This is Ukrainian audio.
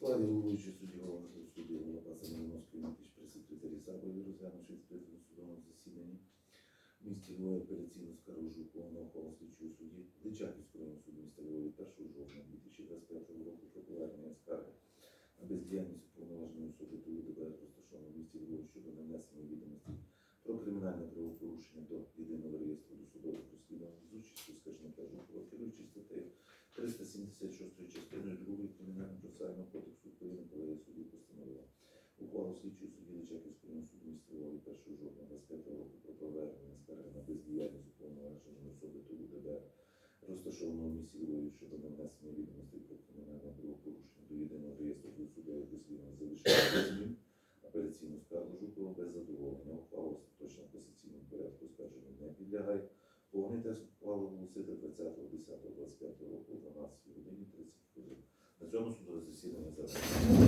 складі головуючого судді головного суду голова Семеновської Микич прес-секретарі Сабові, розглянувши відкритому судовому засіданні в місті Львові апеляційну скаргу Жуковного слідчого судді Личаківського районного суду міста Львові 1 жовтня 2025 року про повернення скарги на бездіяльність уповноваженої особи до УДБР розташованого в місті Львові щодо нанесення відомостей про кримінальне правопорушення до єдиного реєстру досудових розслідувань з участю скаржника Жукова, керуючи статтею 376 частиною 2 Кримінального процесуального кодексу України колегія суддів постановила. Ухвалу слідчого судді Личаківського суду міста Львові 1 жовтня 25 року про повернення скарги на бездіяльність уповноваженої особи до УДБР розташованого в місті Львові щодо нанесення відомостей про кримінальне правопорушення до єдиного розслідувань залишення без змін апеляційну скаргу Жукова без задоволення. Ухвала остаточно касаційному порядку скарження не підлягає. Повний текст ухвали оголосити 20.10.25 року о 12 годині 30 хвилин. На цьому судове засідання завершено.